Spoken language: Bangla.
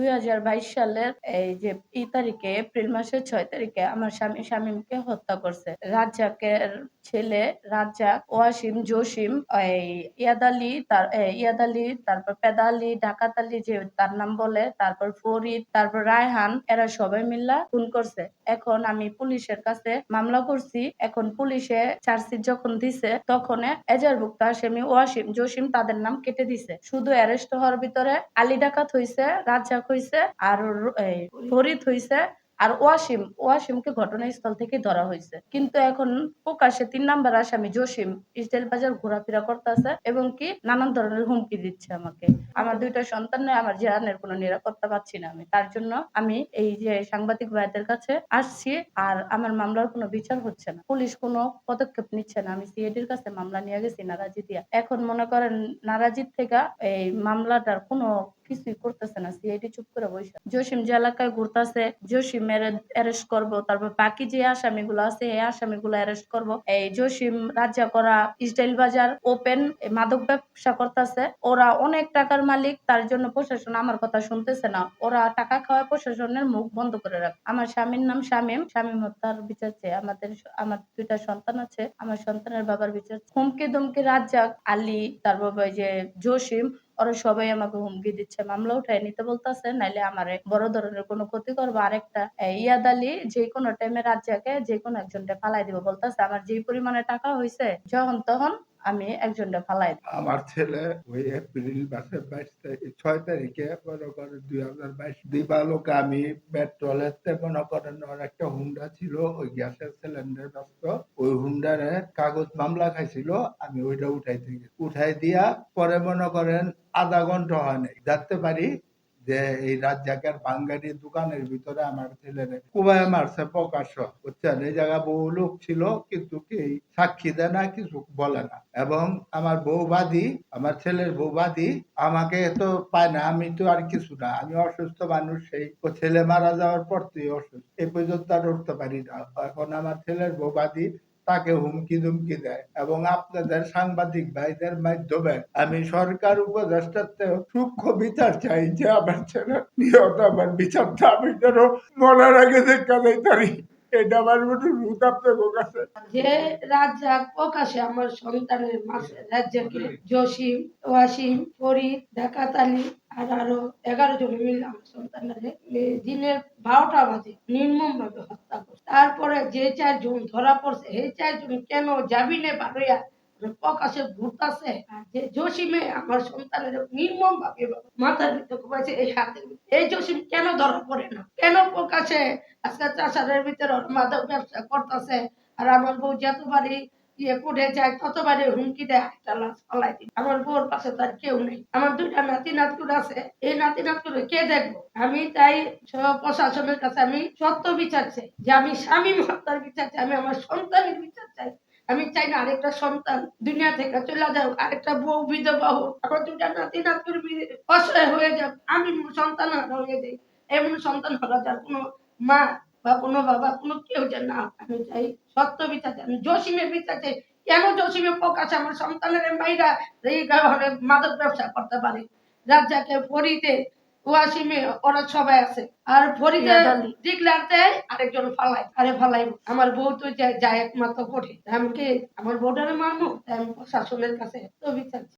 দুই হাজার বাইশ সালের এই যে এই তারিখে, এপ্রিল মাসের ছয় তারিখে আমার স্বামী হত্যা করছে। রাজ্জাকের ছেলে রাজ্জাক ওয়াসিম জসিম, এই তার তারপর পেদা আলী, ডাকাত আলী যে তার নাম বলে, তারপর ফরিদ, তারপর রায়হান, এরা সবাই মিল্লা খুন করছে। এখন আমি পুলিশের কাছে মামলা করছি। এখন পুলিশে চার্জশিট যখন দিছে, তখন এজারভুক্ত আসামি ওয়াসিম জসিম তাদের নাম কেটে দিছে। শুধু অ্যারেস্ট হওয়ার ভিতরে আলী ডাকাত হইছে, রাজ্জাক হইছে আর ফরিদ হইছে আর ওয়াসিম, ওয়াসিমকে ঘটনাস্থল থেকে ধরা হয়েছে কিন্তু এখন প্রকাশ্যে তিন নাম্বার আসামি জসিম ইস্টাইল বাজার ঘোরাফেরা করতেছে এবং কি নানান ধরনের হুমকি দিচ্ছে আমাকে। আমার দুইটা সন্তান নেই আমার জানের কোনো নিরাপত্তা পাচ্ছি না আমি। তার জন্য আমি এই যে সাংবাদিক ভাইদের কাছে আসছি আর আমার মামলার কোনো বিচার হচ্ছে না। পুলিশ কোনো পদক্ষেপ নিচ্ছে না। আমি সিআইডির কাছে মামলা নিয়ে গেছি, নারাজি দিয়া। এখন মনে করেন, নারাজির থেকে এই মামলাটার কোনো কিছুই করতেছে না, সিআইডি চুপ করে বসে জসিম যে এলাকায় ঘুরতেছে জসিমের অ্যারেস্ট করব, তারপর বাকি যে আসামিগুলো আছে, এই আসামিগুলো অ্যারেস্ট করব। এই জসিম রাজ্যা করা ইসরায়েল বাজার ওপেন মাদক ব্যবসা করতেছে। ওরা অনেক টাকার মালিক, তার জন্য প্রশাসন আমার কথা শুনতেছে না। ওরা টাকা খাওয়া প্রশাসনের মুখ বন্ধ করে রাখ। আমার স্বামীর নাম শামীম। শামীম হত্যার বিচার চেয়ে আমাদের আমার দুইটা সন্তান আছে। আমার সন্তানের বাবার বিচার। হুমকি দুমকি রাজ্জাক, আলী, তারপর যে জসিম ওরা সবাই আমাকে হুমকি দিচ্ছে, মামলা উঠায় নিতে বলতেছে, নাইলে আমার বড় ধরনের কোনো ক্ষতি করব। আরেকটা ইয়াদ আলী যে কোনো টাইমে রাজ্জাকে যে কোনো একজনটা পালাই দিব বলতেছে, আমার যে পরিমাণে টাকা হয়েছে যখন তখন আমি একজনটা ফালাই আমার ছেলে ওই এপ্রিল মাসের বাইশ তারিখ, ছয় তারিখে মনে করেন দুই হাজার বাইশ দিবালোকে আমি পেট্রোলের তে মনে করেন ওর একটা হুন্ডা ছিল, ওই গ্যাসের সিলিন্ডার ব্যস্ত ওই হুন্ডারে কাগজ মামলা খাইছিল, আমি ওইটা উঠাই গেছি উঠাই দিয়া পরে মনে করেন আধা ঘণ্টা হয় নাই দেখতে পারি যে এই রাজ্জাকের বাঙ্গালির দোকানের ভিতরে আমার ছেলেরে কুবায় মারছে প্রকাশ্য বুঝছেন? এই জায়গা বহু লোক ছিল, কিন্তু কি সাক্ষী দেয় না, কিছু বলে না। এবং আমার বউবাদী আমার ছেলের বউবাদী আমাকে তো পায় না, আমি তো আর কিছু না। আমি অসুস্থ মানুষ, সেই ছেলে মারা যাওয়ার পর তুই অসুস্থ। এই পর্যন্ত আর উঠতে পারি না। এখন আমার ছেলের বউবাদী তাকে হুমকি ধুমকি দেয় এবং আপনাদের সাংবাদিক ভাইদের মাধ্যমে আমি সরকার উপদেষ্টাতে সূক্ষ্ম বিচার চাই যে আমার ছেলে নিহত, আমার বিচারটা আমি যেন মরার আগে দেখা যাই তারি এটা আমার কাছে যে প্রকাশে আমার সন্তানের মাসে রাজ্জাকে জসিম, ওয়াসিম, ফরিদ আর আরও এগারো জন মিলে আমার দিনের বারোটা বাজে নির্মম ভাবে হত্যা করছে। তারপরে যে চারজন ধরা পড়ছে এই চারজন কেন জামিনে প্রকাশে ঘুরতাছে আর যে জসিমে আমার সন্তানের নির্মম ভাবে মাথার ভিতরে ঘুমাইছে এই হাতে। এই জসিম কেন ধরা পড়ে না? কেন প্রকাশে আজকে চাষারের ভিতরে মাদক ব্যবসা করতেছে? আর আমার বউ যতবারই ইয়ে করে যায় ততবারই হুমকি দেয় একটা লাশ ফলাই দিই। আমার বউর পাশে তার কেউ নেই। আমার দুইটা নাতি নাতকুর আছে। এই নাতি নাতকুর কে দেখব? আমি তাই প্রশাসনের কাছে আমি সত্য বিচার চাই। যে আমি স্বামী হত্যার বিচার চাই, আমি আমার সন্তানের বিচার চাই। আমি চাই না আরেকটা সন্তান দুনিয়া থেকে চলে যাও আরেকটা বউ, বিধবা হোক। আমার দুটা নাতি নাতকুর বি- অসহায় হয়ে যাক। আমি সন্তান হারা হয়ে যাই। এমন সন্তান হারা যার কোনো মা বা কোনো বাবা কোনো কেউ যে না আমি চাই সত্য বিচার চাই আমি জসিমের বিচার চাই কেন জসিমের প্রকাশ? আমার সন্তানের মাইরা এই ঘরে মাদক ব্যবসা করতে পারে। রাজ্জাকে ফরিদে ওয়াসিমে ওরা সবাই আছে। আর ফরিদে ডিক্লার দেয় আরেকজন ফালাই। আরে ফালাই আমার বউ তো যায় একমাত্র করে আমি কি আমার বউটারে তাই আমি প্রশাসনের কাছে তো বিচার।